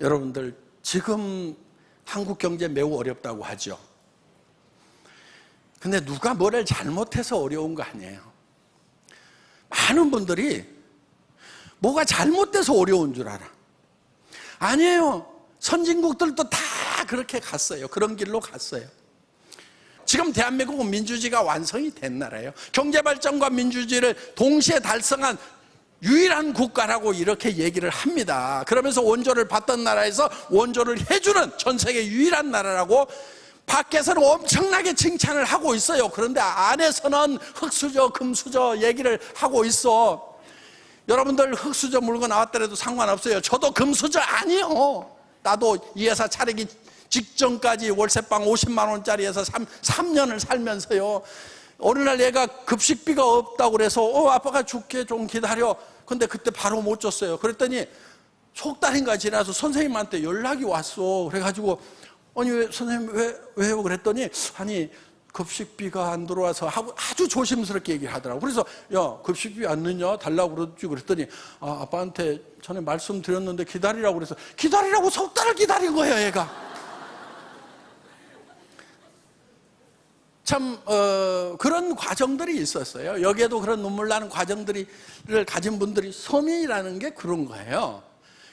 여러분들 지금 한국 경제 매우 어렵다고 하죠. 근데 누가 뭐를 잘못해서 어려운 거 아니에요. 많은 분들이 뭐가 잘못돼서 어려운 줄 알아. 아니에요. 선진국들도 다 그렇게 갔어요. 그런 길로 갔어요. 지금 대한민국은 민주주의가 완성이 된 나라예요. 경제발전과 민주주의를 동시에 달성한 유일한 국가라고 이렇게 얘기를 합니다. 그러면서 원조를 받던 나라에서 원조를 해주는 전 세계 유일한 나라라고 밖에서는 엄청나게 칭찬을 하고 있어요. 그런데 안에서는 흙수저, 금수저 얘기를 하고 있어. 여러분들 흙수저 물건 나왔더라도 상관없어요. 저도 금수저 아니요. 나도 이 회사 차리기 직전까지 월세방 50만 원짜리에서 3, 3년을 살면서요. 어느 날 얘가 급식비가 없다고 그래서 어 아빠가 줄게 좀 기다려. 근데 그때 바로 못 줬어요. 그랬더니 속 달인가 지나서 선생님한테 연락이 왔어. 그래가지고 아니 왜 선생님 왜 왜요? 그랬더니 아니 급식비가 안 들어와서 하고 아주 조심스럽게 얘기를 하더라고. 그래서 야 급식비 안 넣냐 달라고 그러지 그랬더니 아 아빠한테 전에 말씀드렸는데 기다리라고 그래서 기다리라고 석 달을 기다린 거예요, 얘가. 참 어, 그런 과정들이 있었어요. 여기에도 그런 눈물 나는 과정들을 가진 분들이 서민이라는 게 그런 거예요.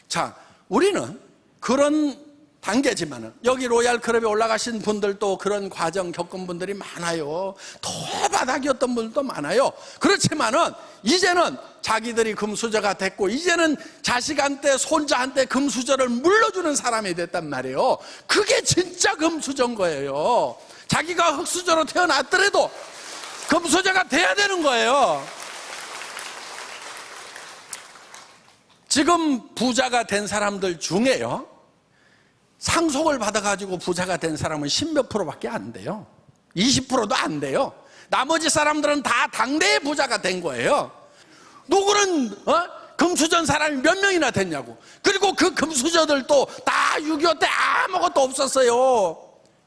자, 우리는 그런 단계지만은 여기 로얄 클럽에 올라가신 분들도 그런 과정 겪은 분들이 많아요. 더 바닥이었던 분들도 많아요. 그렇지만은 이제는 자기들이 금수저가 됐고 이제는 자식한테 손자한테 금수저를 물려주는 사람이 됐단 말이에요. 그게 진짜 금수저인 거예요. 자기가 흙수저로 태어났더라도 금수저가 돼야 되는 거예요. 지금 부자가 된 사람들 중에요. 상속을 받아가지고 부자가 된 사람은 10몇 프로밖에 안 돼요. 20%도 안 돼요. 나머지 사람들은 다 당대의 부자가 된 거예요. 누구는, 어? 금수저 사람이 몇 명이나 됐냐고. 그리고 그 금수저들도 다 6.25 때 아무것도 없었어요.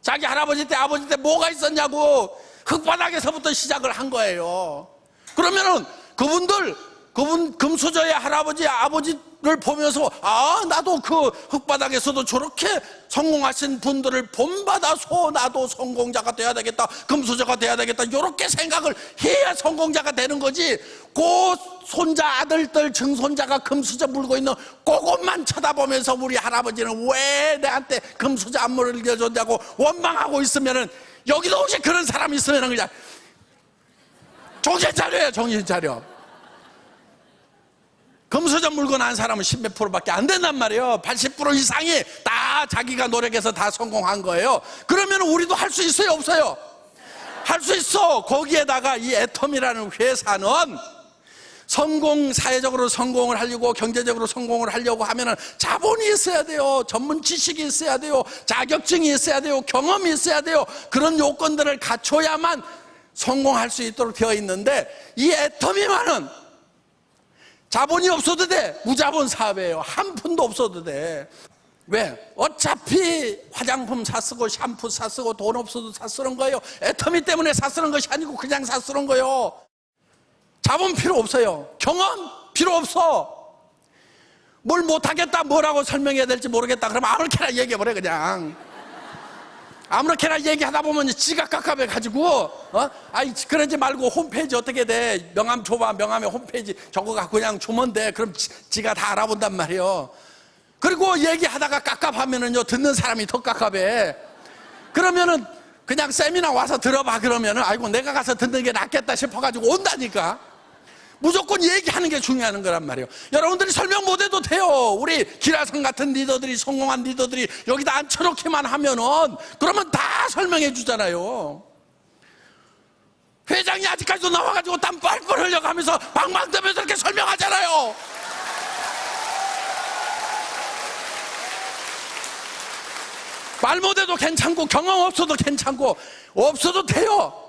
자기 할아버지 때, 아버지 때 뭐가 있었냐고. 흙바닥에서부터 시작을 한 거예요. 그러면은 그분들, 그분 금수저의 할아버지, 아버지를 보면서 아, 나도 그 흙바닥에서도 저렇게 성공하신 분들을 본받아서 나도 성공자가 돼야 되겠다. 금수저가 돼야 되겠다. 이렇게 생각을 해야 성공자가 되는 거지. 그 손자, 아들들, 증손자가 금수저 물고 있는 그것만 쳐다보면서 우리 할아버지는 왜 내한테 금수저 안 물려줬냐고 원망하고 있으면은 여기도 혹시 그런 사람이 있으면 그냥 정신 차려요, 정신 차려. 물건 한 사람은 10몇 프로밖에 안 된단 말이에요. 80% 이상이 다 자기가 노력해서 다 성공한 거예요. 그러면 우리도 할 수 있어요, 없어요? 할 수 있어. 거기에다가 이 애텀이라는 회사는 성공, 사회적으로 성공을 하려고 경제적으로 성공을 하려고 하면은 자본이 있어야 돼요. 전문 지식이 있어야 돼요. 자격증이 있어야 돼요. 경험이 있어야 돼요. 그런 요건들을 갖춰야만 성공할 수 있도록 되어 있는데 이 애터미만은 자본이 없어도 돼. 무자본 사업이에요. 한 푼도 없어도 돼. 왜? 어차피 화장품 사 쓰고 샴푸 사 쓰고 돈 없어도 사 쓰는 거예요. 애터미 때문에 사 쓰는 것이 아니고 그냥 사 쓰는 거예요. 자본 필요 없어요. 경험 필요 없어. 뭘 못하겠다, 뭐라고 설명해야 될지 모르겠다. 그러면 아무렇게나 얘기해버려, 그냥. 아무렇게나 얘기하다 보면 지각 깝깝해가지고, 어? 아이, 그러지 말고 홈페이지 어떻게 돼? 명함 줘봐, 명함에 홈페이지 저거 갖고 그냥 주면 돼. 그럼 지, 가다 알아본단 말이에요. 그리고 얘기하다가 깝깝하면은요, 듣는 사람이 더 깝깝해. 그러면은 그냥 세미나 와서 들어봐 그러면은 아이고 내가 가서 듣는 게 낫겠다 싶어가지고 온다니까. 무조건 얘기하는 게 중요한 거란 말이에요. 여러분들이 설명 못 해도 돼요. 우리 기라성 같은 리더들이 성공한 리더들이 여기다 앉혀놓기만 하면은 그러면 다 설명해 주잖아요. 회장이 아직까지도 나와가지고 땀 뻘뻘 흘려가면서 방방 뜨면서 이렇게 설명하잖아요. 말 못해도 괜찮고 경험 없어도 괜찮고 없어도 돼요.